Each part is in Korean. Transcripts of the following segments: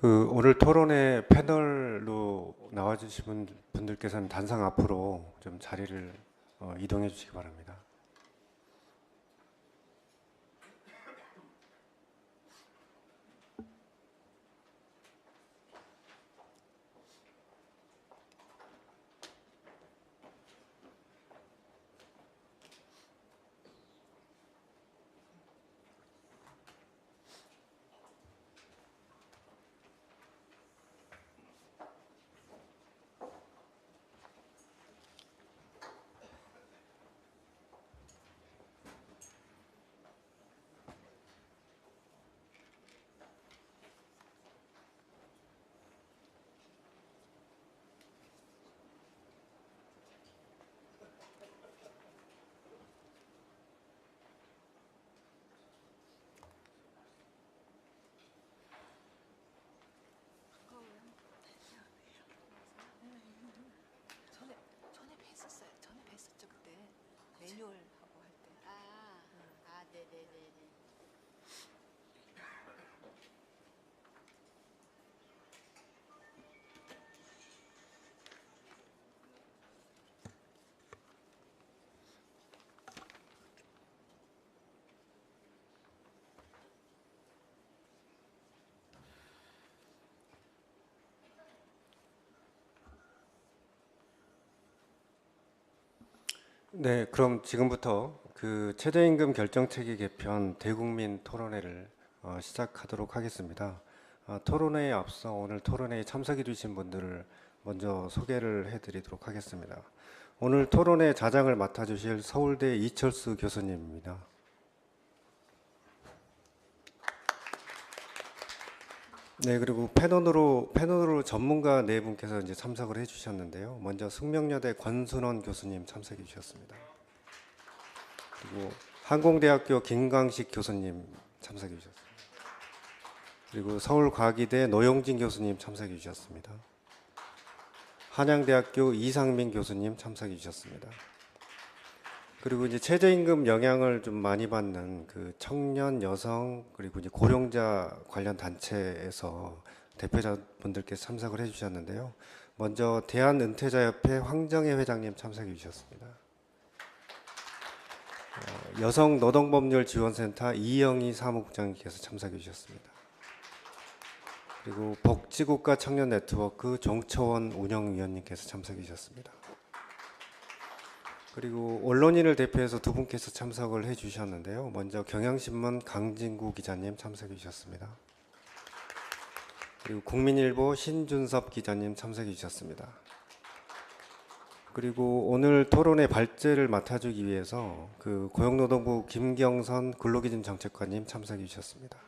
그 오늘 토론회 패널로 나와주신 분- 분들께서는 단상 앞으로 좀 자리를 어, 이동해 주시기 바랍니다. 전에 전에 뵀었어요. 전에 뵀었죠 그때 매뉴얼 하고 할 때. 아, 아, 네, 네, 네, 네. 네, 그럼 지금부터 그 최저임금 결정체계 개편 대국민 토론회를 어, 시작하도록 하겠습니다. 어, 토론회에 앞서 오늘 토론회에 참석해 주신 분들을 먼저 소개를 해드리도록 하겠습니다. 오늘 토론회 자장을 맡아주실 서울대 이철수 교수님입니다. 네, 그리고 패널으로 패널으로 전문가 네 분께서 이제 참석을 해주셨는데요. 먼저 숙명여대 권순원 교수님 참석해 주셨습니다. 그리고 항공대학교 김광식 교수님 참석해 주셨습니다. 그리고 서울과기대 노용진 교수님 참석해 주셨습니다. 한양대학교 이상민 교수님 참석해 주셨습니다. 그리고 이제 최저임금 영향을 좀 많이 받는 그 청년 여성 그리고 이제 고령자 관련 단체에서 대표자분들께서 참석을 해주셨는데요. 먼저 대한은퇴자협회 황정혜 회장님 참석해 주셨습니다. 어, 여성 노동법률 지원센터 이영희 사무국장님께서 참석해 주셨습니다. 그리고 복지국가 청년 네트워크 정초원 운영위원님께서 참석해 주셨습니다. 그리고 언론인을 대표해서 두 분께서 참석을 해주셨는데요. 먼저 경향신문 강진구 기자님 참석해 주셨습니다. 그리고 국민일보 신준섭 기자님 참석해 주셨습니다. 그리고 오늘 토론의 발제를 맡아주기 위해서 그 고용노동부 김경선 근로기준 정책관님 참석해 주셨습니다.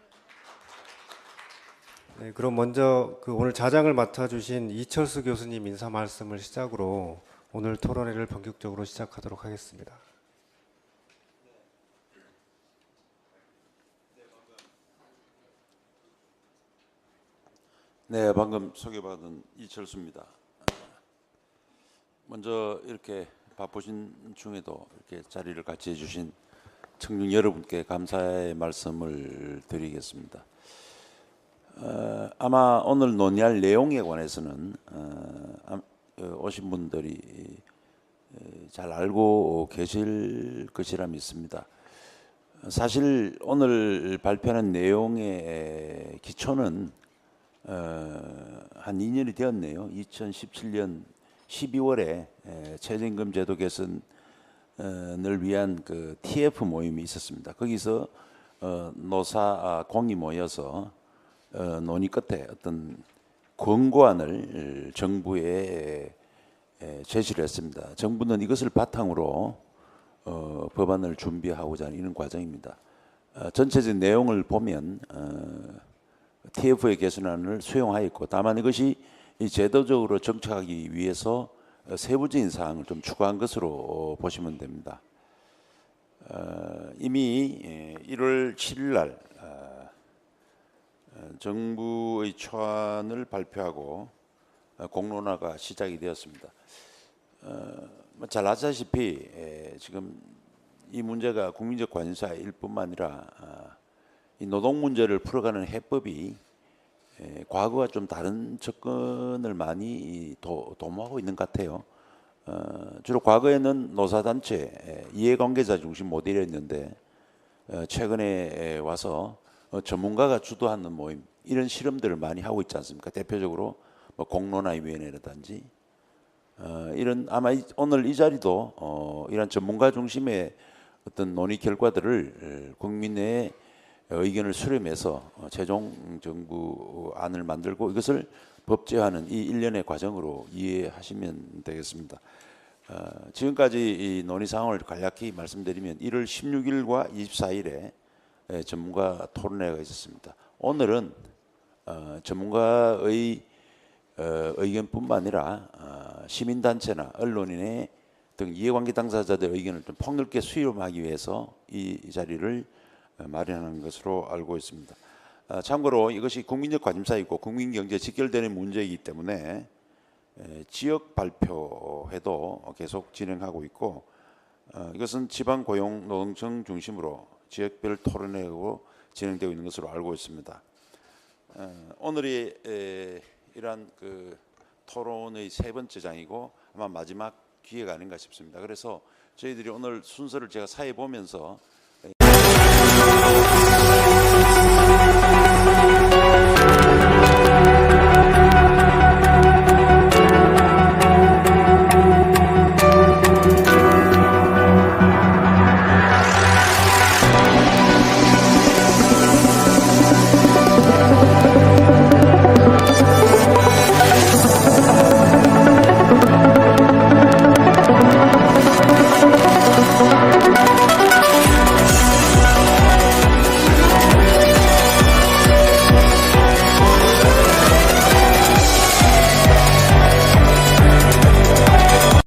네, 그럼 먼저 그 오늘 자장을 맡아주신 이철수 교수님 인사 말씀을 시작으로 오늘 토론회를 본격적으로 시작하도록 하겠습니다. 네, 방금 소개받은 이철수입니다. 먼저 이렇게 바쁘신 중에도 이렇게 자리를 같이 해주신 청중 여러분께 감사의 말씀을 드리겠습니다. 어, 아마 오늘 논의할 내용에 관해서는 어, 아- 어, 오신 분들이 에, 잘 알고 계실 것이라 믿습니다. 사실 오늘 발표하는 내용의 기초는 어, 한 2년이 되었네요. 2017년 12월에 최저임금 제도 개선을 위한 그 TF 모임이 있었습니다. 거기서 어, 노사 아, 공이 모여서 어, 논의 끝에 어떤 권고안을 정부에 에, 제시를 했습니다. 정부는 이것을 바탕으로 어, 법안을 준비하고자 하는 이런 과정입니다. 어, 전체적인 내용을 보면 어, TF의 개선안을 수용하였고 다만 이것이 이 제도적으로 정착하기 위해서 어, 세부적인 사항을 좀 추가한 것으로 어, 보시면 됩니다. 어, 이미 예, 1월 7일 날 어, 어, 정부의 초안을 발표하고 어, 공론화가 시작이 되었습니다. 어, 뭐잘 아시다시피 에, 지금 이 문제가 국민적 관심사일 뿐만 아니라 아, 이 노동 문제를 풀어가는 해법이 에, 과거와 좀 다른 접근을 많이 도모하고 있는 것 같아요. 어, 주로 과거에는 노사단체 에, 이해관계자 중심 모델이었는데 어, 최근에 에, 와서 어, 전문가가 주도하는 모임 이런 실험들을 많이 하고 있지 않습니까? 대표적으로 뭐 공론화위원회라든지 어, 이런 아마 이- 오늘 이 자리도 어, 이런 전문가 중심의 어떤 논의 결과들을 에, 국민의 의견을 수렴해서 어, 최종 정부 안을 만들고 이것을 법제화하는 이 일련의 과정으로 이해하시면 되겠습니다. 어, 지금까지 이 논의 상황을 간략히 말씀드리면 1월 16일과 24일에 전문가 토론회가 있었습니다. 오늘은 어, 전문가의 어, 의견뿐만 아니라 어, 시민단체나 언론인의 등 이해관계 당사자들의 의견을 좀 폭넓게 수렴하기 위해서 이, 이 자리를 어, 마련하는 것으로 알고 있습니다. 아, 참고로 이것이 국민적 관심사이고 국민경제에 직결되는 문제이기 때문에 에, 지역 발표회도 계속 진행하고 있고 어, 이것은 지방 고용 노동청 중심으로 지역별 토론회로 진행되고 있는 것으로 알고 있습니다. 어, 오늘이 에, 이러한 그 토론의 세 번째 장이고 아마 마지막 기회가 아닌가 싶습니다. 그래서 저희들이 오늘 순서를 제가 사회 보면서